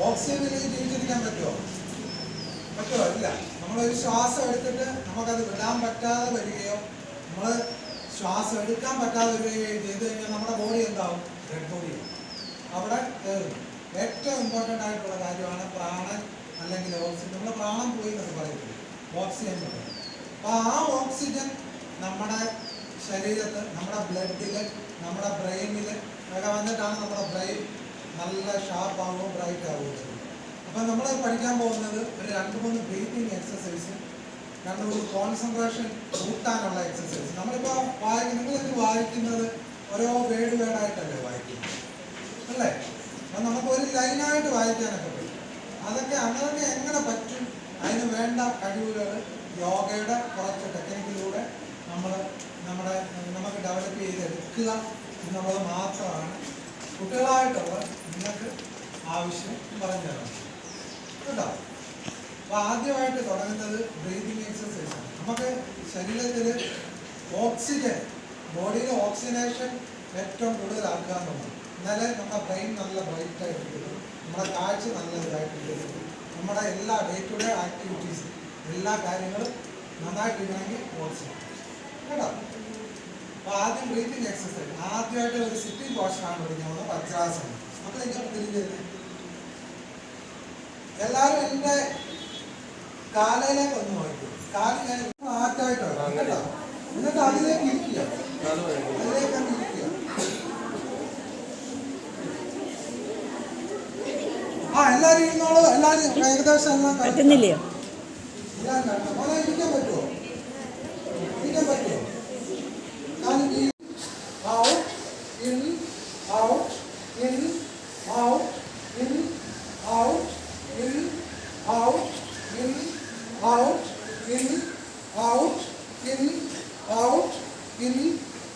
ഓക്സിജനിൽ ജീവിച്ചിരിക്കാൻ പറ്റുമോ പറ്റുമോ ഇല്ല. നമ്മളൊരു ശ്വാസം എടുത്തിട്ട് നമുക്കത് വിടാൻ പറ്റാതെ വരികയോ നമ്മൾ ശ്വാസം എടുക്കാൻ പറ്റാതെ വരികയോ ചെയ്ത് കഴിഞ്ഞാൽ നമ്മുടെ ബോഡി എന്താവും? ഡെഡ് ബോഡി അവിടെ കയറും. ഏറ്റവും ഇമ്പോർട്ടന്റ് ആയിട്ടുള്ള കാര്യമാണ് പ്രാണൻ അല്ലെങ്കിൽ ഓക്സിജൻ നമ്മൾ പ്രാണൻ പോയി എന്നൊക്കെ പറയത്തില്ല? ഓക്സിജൻ അപ്പോൾ ആ ഓക്സിജൻ നമ്മുടെ ശരീരത്തിൽ നമ്മുടെ ബ്ലഡിൽ നമ്മുടെ ബ്രെയിനിൽ ഒക്കെ വന്നിട്ടാണ് നമ്മുടെ ബ്രെയിൻ നല്ല ഷാർപ്പ് ആവുകയും ബ്രൈറ്റ് ആവുകയും ചെയ്യും അപ്പം നമ്മൾ പഠിക്കാൻ പോകുന്നത് ഒരു രണ്ട് മൂന്ന് ബ്രീത്തിങ് എക്സസൈസ് രണ്ട് മൂന്ന് കോൺസെൻട്രേഷൻ കൂട്ടാനുള്ള എക്സസൈസ് നമ്മളിപ്പോൾ വായിക്കും നിങ്ങളിത് വായിക്കുന്നത് ഓരോ വേർഡ് വേർഡായിട്ടല്ലേ വായിക്കുന്നത്? അല്ലേ? അപ്പം നമുക്ക് ഒരു ലൈനായിട്ട് വായിക്കാനൊക്കെ പറ്റും. അതൊക്കെ അങ്ങനെയൊക്കെ എങ്ങനെ പറ്റും? അതിന് വേണ്ട കഴിവുകൾ യോഗയുടെ കുറച്ച് ടെക്നിക്കിലൂടെ നമ്മൾ നമ്മുടെ നമുക്ക് ഡെവലപ്പ് ചെയ്തെടുക്കുക എന്നുള്ളത് മാത്രമാണ് കുട്ടികളായിട്ടുള്ള നിങ്ങൾക്ക് ആവശ്യം പറഞ്ഞു തരണം കേട്ടോ? അപ്പൊ ആദ്യമായിട്ട് തുടങ്ങുന്നത് ബ്രീതിങ് എക്സസൈസ് ആണ്. നമുക്ക് ശരീരത്തിൽ ഓക്സിജൻ ബോഡിയിൽ ഓക്സിജനേഷൻ ഏറ്റവും കൂടുതൽ ആക്കുക എന്നുള്ളത് എന്നാലേ നമ്മുടെ ബ്രെയിൻ നല്ല ബ്രൈറ്റ് ആയിട്ട് കിട്ടും നമ്മുടെ കാഴ്ച നല്ല ഇതായിട്ട് കിട്ടും നമ്മുടെ എല്ലാ ഡേ ടു ഡേ ആക്ടിവിറ്റീസ് എല്ലാ കാര്യങ്ങളും നന്നായിട്ടിരിക്കണമെങ്കിൽ ഓക്സിജൻ കേട്ടോ? അപ്പോൾ ആദ്യം ബ്രീത്തിങ് എക്സസൈസ് ആദ്യമായിട്ട് ഒരു സിറ്റിംഗ് പോഷനാണ് പഠിക്കുന്നത് വജ്രാസനം അപ്പോൾ എങ്ങനെ തിരിഞ്ഞു എല്ലാവരും എന്റെ കാലയിലേക്ക് ഒന്ന് നോക്കും. കാൽ ഞാൻ ആറ്റായിട്ട് വെക്കാം, കേട്ടോ? എന്നിട്ട് അതിലേക്ക് ഇരിക്കുക. അതിലേക്ക് ഇരിക്കുക. ആ എല്ലാവരും ഇരുന്നോളൂ. എല്ലാവരും ഏകദേശം എല്ലാം. പറ്റുന്നില്ലയോ? എല്ലാം ഇരിക്കാൻ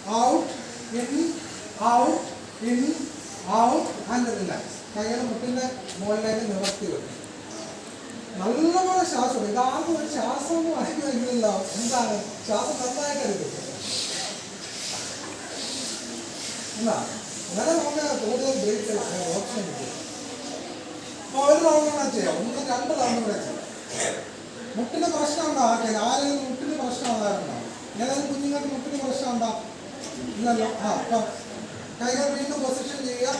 out in out in out. and relax കയ്യുടെ മുട്ടിന്റെ മുകളിലേക്ക് നിവർത്തി വെക്കും. നല്ലപോലെ ശ്വാസം. ഇതാർക്കും ഒരു ശ്വാസം പറയുന്നില്ലല്ലോ എന്താണ്? ശ്വാസം നന്നായിട്ട് എടുക്കും. എന്നാ അങ്ങനെ നമുക്ക് കൂടുതൽ ബ്രേക്ക് ഓപ്ഷൻ കിട്ടും അപ്പോൾ ഒരു റൗണ്ട് ചെയ്യാം. ഒന്ന് രണ്ട് റൗണ്ട് കൂടെ ചെയ്യാം. മുട്ടിന് പ്രശ്നമുണ്ടോ ഉണ്ടാകാം ആരെങ്കിലും മുട്ടിന് പ്രശ്നം ഉണ്ടായിരുന്നോ ഏതായാലും കുഞ്ഞുങ്ങൾക്ക് മുട്ടിന് പ്രശ്നം പ്രശ്നമുണ്ടോ ഇല്ലല്ലോ ആ അപ്പം കൈകൾ വീണ്ടും പൊസിഷൻ ചെയ്യുക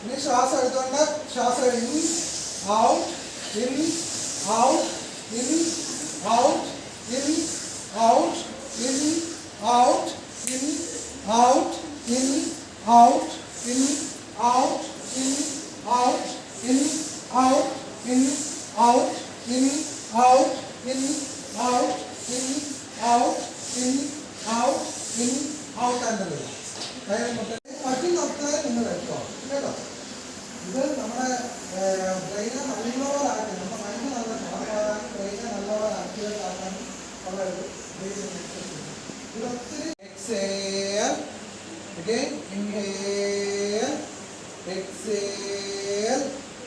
ഇനി ശ്വാസം എടുത്തുകൊണ്ട് ശ്വാസം in out in out in out in out in out in out in out in out in out in out in out in out in out in out in out in out and പറ്റുന്നത്ര നിങ്ങൾ എടുത്തോ കേട്ടോ ഇത് നമ്മുടെ ബ്രെയിനെ നല്ലപോലെ ആക്കി നമ്മുടെ mind നല്ല ബ്രെയിനെ നല്ലപോലെ ആക്കിയതാക്കാൻ ഉള്ള ഒരു. ഇത് ഒത്തിരി എക്സേൽ again inhale exhale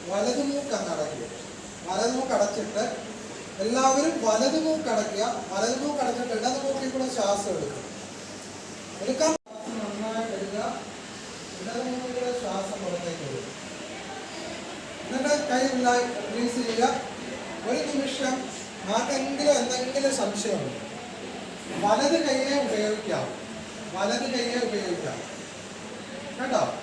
വലത് മൂക്ക് അങ്ങ് അടയ്ക്കുക വലതു മൂക്ക് അടച്ചിട്ട് എല്ലാവരും വലതു മൂക്ക് അടയ്ക്കുക വലതു മൂക്ക് അടച്ചിട്ട് ഇടത് കൂടെ ശ്വാസം എടുക്കുക ശ്വാസം ഒരു നിമിഷം ആർക്കെങ്കിലും എന്തെങ്കിലും സംശയമുണ്ട് വലത് കൈയെ ഉപയോഗിക്കാം. വലത് കൈയെ ഉപയോഗിക്കാം. കേട്ടോ?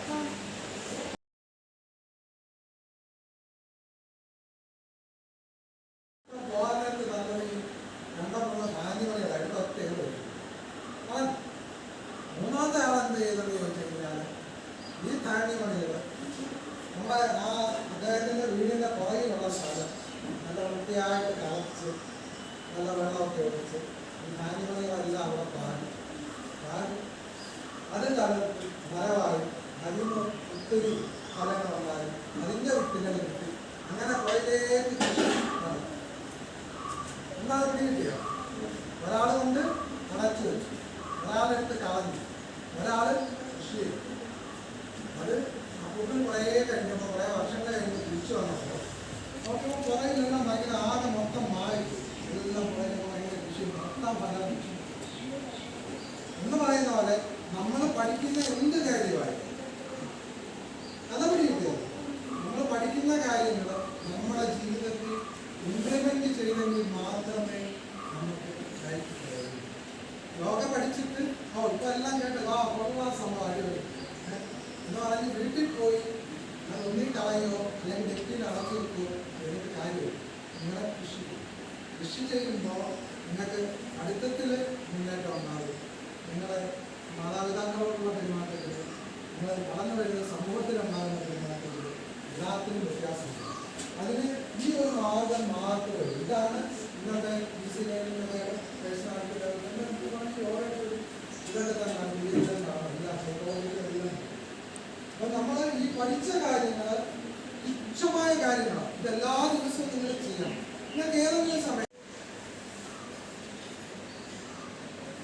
വൃത്തിയായിട്ട് കളച്ച് നല്ല വെള്ളമൊക്കെ ഒഴിച്ച് ഈ ധാന്യമണികളെല്ലാം അവിടെ പാടി. പാടി. അത് തളർത്തി മരമായി അതിന് ഒത്തിരി ഫലങ്ങളുണ്ടായി അതിന്റെ വിത്തുകൾ കിട്ടി. അങ്ങനെ പുറകിലേക്ക് കൃഷി എന്താ കിട്ടിയോ? ഒരാൾ കൊണ്ട് അടച്ചു വെച്ചു. ഒരാളെടുത്ത് കളഞ്ഞു. ഒരാൾ പോലെ നമ്മൾ പഠിക്കുന്ന എന്ത് കാര്യമായി പിടിക്കുന്നത് നമ്മൾ പഠിക്കുന്ന കാര്യങ്ങൾ നമ്മുടെ ജീവിതത്തിൽ ഇംപ്ലിമെന്റ് ചെയ്തെങ്കിൽ മാത്രമേ നമുക്ക് യോഗ പഠിച്ചിട്ട് ഓ ഇപ്പൊ എല്ലാം കേട്ടത് ആ കൊള്ളാം സംഭവം എന്ന് പറഞ്ഞ് വീട്ടിൽ പോയി അത് ഒന്നി കളയോ അല്ലെങ്കിൽ ഡെറ്റിൽ അടച്ചു വെക്കോ എന്നിട്ട് കാര്യമില്ല. നിങ്ങളെ കൃഷി. കൃഷി ചെയ്യുമ്പോൾ നിങ്ങൾക്ക് അടുത്തത്തിൽ മുന്നേറ്റം ഉണ്ടാകും. നിങ്ങളെ മാതാപിതാക്കളോടുള്ള പെരുമാറ്റത്തിൽ നിങ്ങൾ വളർന്നു വരുന്ന സമൂഹത്തിലുണ്ടാകുന്ന പെരുമാറ്റത്തിൽ എല്ലാത്തിനും വ്യത്യാസമുണ്ട് അതിന് ഈ ഒരു മാർഗം. മാത്രമേ ഇതാണ് ഇന്നത്തെ ഈ സിനിമയിലുള്ള അപ്പൊ നമ്മൾ ഈ പഠിച്ച കാര്യങ്ങൾ തുച്ഛമായ കാര്യങ്ങളാണ് ഇത് എല്ലാ ദിവസവും നിങ്ങൾ ചെയ്യണം നിങ്ങൾക്ക് ഏതെങ്കിലും സമയം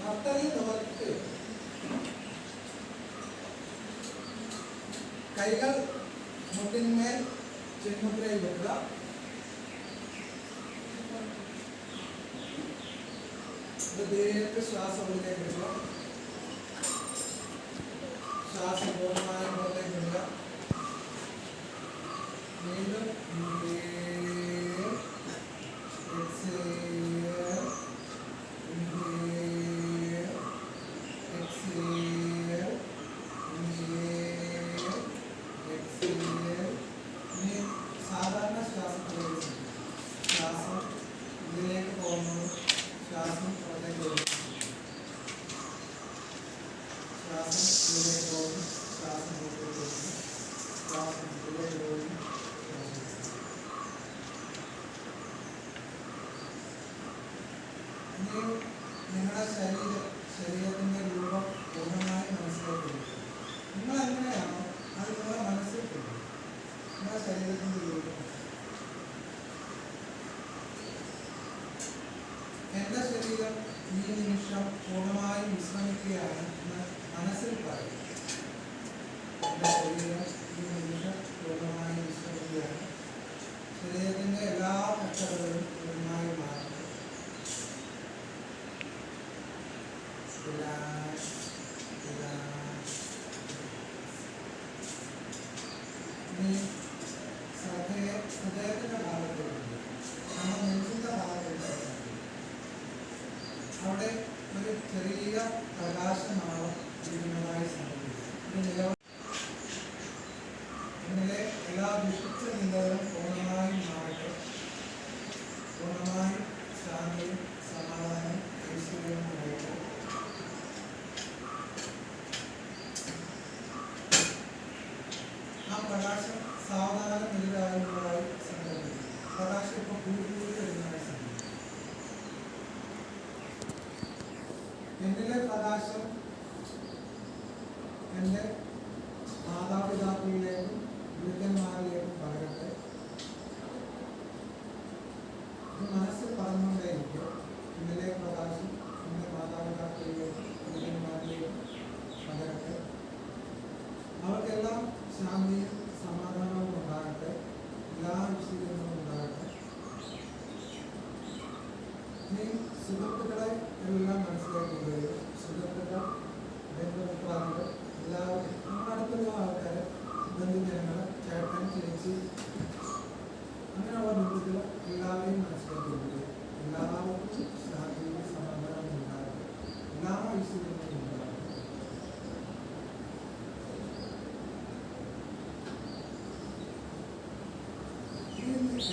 നട്ടൽ നിവർത്തി കൈകൾ മുട്ടിന്മേൽ ചെന്നുത്രയിൽ വെക്കുക ഇത് ദീർഘ ശ്വാസം ഉള്ളിലേക്ക് എടുക്കുക ശ്വാസം പൂർണമായും പുറത്തേക്ക് വിടുക വീണ്ടും inhale, exhale, inhale, exhale, inhale, exhale. ഇനി സാധാരണ ശ്വാസത്തിലേക്ക് ശ്വാസം ഇതിലേക്ക് പോകുന്നു ശ്വാസം പുറത്തേക്ക് വരുന്നു ശ്വാസം ഇതിലേക്ക് പോകുന്നു ശ്വാസം പുറത്തേക്ക് വരുന്നു ശ്വാസം ഇതിലേക്ക് പോകുന്നു ശ്വാസം ഇനി നിങ്ങളുടെ ശരീരം ശരീരത്തിന്റെ രൂപം പൂർണമായി മനസ്സിലാക്കുന്നു നിങ്ങൾ എങ്ങനെയാണോ അത് നിങ്ങളുടെ മനസ്സിൽ കൊണ്ടു നിങ്ങളുടെ ശരീരത്തിന്റെ രൂപം എന്റെ ശരീരം ഈ നിമിഷം പൂർണമായും വിശ്രമിക്കുകയാണ് എന്ന് മനസ്സിൽ പറയും. എന്റെ ശരീരം ഈ നിമിഷം പൂർണമായും വിശ്രമിക്കുകയാണ്. ശരീരത്തിന്റെ എല്ലാ relax. ആ പ്രകാശം സാവധാനം വലുതാകുന്നതായി സംഭവിക്കും പ്രകാശം ഇപ്പോൾ കൂടി കൂടി വരുന്നതായി എന്നിലെ പ്രകാശം? എന്റെ മാതാപിതാക്കളിലേക്കും ഗുരുക്കന്മാരിലേക്കും പകരട്ടെ. ഇത് മനസ്സിൽ പറഞ്ഞുകൊണ്ടേയിരിക്കും എന്നിലെ പ്രകാശം എന്റെ മാതാപിതാക്കളിലേക്കും ഗുരുക്കന്മാരിലേക്കും പകരട്ടെ അവർക്കെല്ലാം ശാന്തിയും സമാധാനവും ഉണ്ടാകട്ടെ എല്ലാ വിശീലനവും ഉണ്ടാകട്ടെ. ഇനി സുഹൃത്തുക്കളെ എല്ലാം മനസ്സിലാക്കി കൊണ്ടുവരിക സുഹൃത്തുക്കൾ ബന്ധുമിത്രാദികൾ എല്ലാവരും നമ്മുടെ അടുത്തുള്ള ആൾക്കാർ ബന്ധുജനങ്ങൾ ചേട്ടൻ ചേച്ചി അങ്ങനെയുള്ള ബന്ധുക്കൾ എല്ലാവരെയും മനസ്സിലാക്കി കൊണ്ടുവരിക എല്ലാവർക്കും ശാന്തിയും സമാധാനവും ഉണ്ടാകട്ടെ. എല്ലാ വിശീലനവും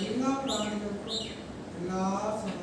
ഉണ്ടാകട്ടെ ഈ എല്ലാ പ്രാണികൾക്കും